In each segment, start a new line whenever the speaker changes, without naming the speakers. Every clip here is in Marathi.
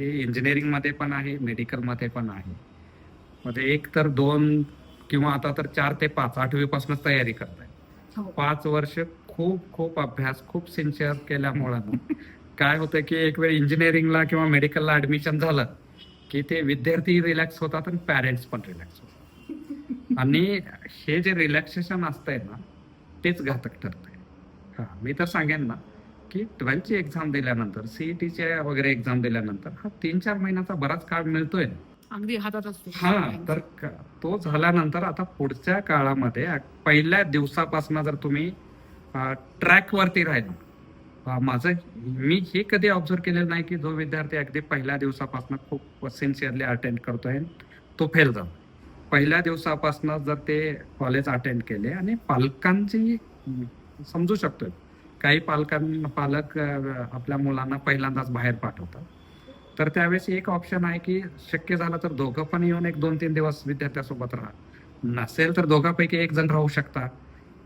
हे इंजिनिअरिंगमध्ये पण आहे मेडिकलमध्ये पण आहे. मध्ये एक तर दोन किंवा आता तर चार ते पाच आठवी पासूनच तयारी करताय.
हो.
पाच वर्ष खूप खूप अभ्यास खूप सिन्सिअर केल्यामुळं काय होतं की एक वेळ इंजिनिअरिंगला किंवा मेडिकलला ऍडमिशन झालं की ते विद्यार्थी रिलॅक्स होतात आणि पॅरेंट्स पण रिलॅक्स होतात. आणि हे जे रिलॅक्सेशन असतंय ना तेच घातक ठरतंय. हा मी तर सांगेन ना की ट्वेल्थची एक्झाम दिल्यानंतर सीईटीचे वगैरे एक्झाम दिल्यानंतर हा तीन चार महिन्याचा बराच काळ मिळतोय.
अगदी हातात असतो.
हा तर तो झाल्यानंतर आता पुढच्या काळामध्ये पहिल्या दिवसापासून जर तुम्ही ट्रॅक वरती राहिला माझं मी हे कधी ऑब्झर्व केलेलं नाही की जो विद्यार्थी अगदी पहिल्या दिवसापासून खूप सिन्सिअरली अटेंड करतोय तो फेल जातो पहिल्या दिवसापासून जर ते कॉलेज अटेंड केले आणि पालकांची समजू शकतोय. काही पालकांना पालक आपल्या मुलांना पहिल्यांदाच बाहेर पाठवतात. तर त्यावेळेस एक ऑप्शन आहे की शक्य झालं तर दोघं पण येऊन एक दोन तीन दिवस विद्यार्थ्यासोबत राहा. नसेल तर दोघांपैकी एक जण राहू शकता.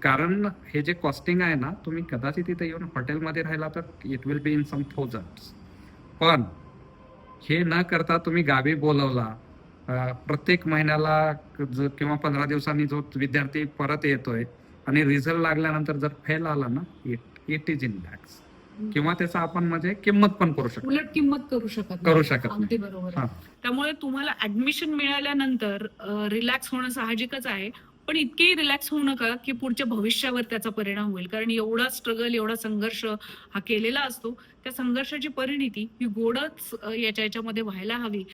कारण हे जे कॉस्टिंग आहे ना तुम्ही कदाचित तिथे येऊन हॉटेलमध्ये राहिला तर it will be in some thousand पण हे न करता तुम्ही गावी बोलवला प्रत्येक महिन्याला ज- किंवा पंधरा दिवसांनी जो विद्यार्थी परत येतोय आणि रिझल्ट लागल्यानंतर जर फेल आला ना इट इज इन लॅक्स किंवा त्याचा आपण म्हणजे किंमत पण करू शकतो
उलट किंमत करू शकत
करू. शकत नाही.
अगदी बरोबर आहे.
हा.
त्यामुळे तुम्हाला ऍडमिशन मिळाल्यानंतर रिलॅक्स होणं साहजिकच आहे पण इतकेही रिलॅक्स होऊ नका की पुढच्या भविष्यावर त्याचा परिणाम होईल कारण एवढा स्ट्रगल एवढा संघर्ष हा केलेला असतो त्या संघर्षाची परिणिती ही गोडच अ, याच्या याच्यामध्ये व्हायला हवी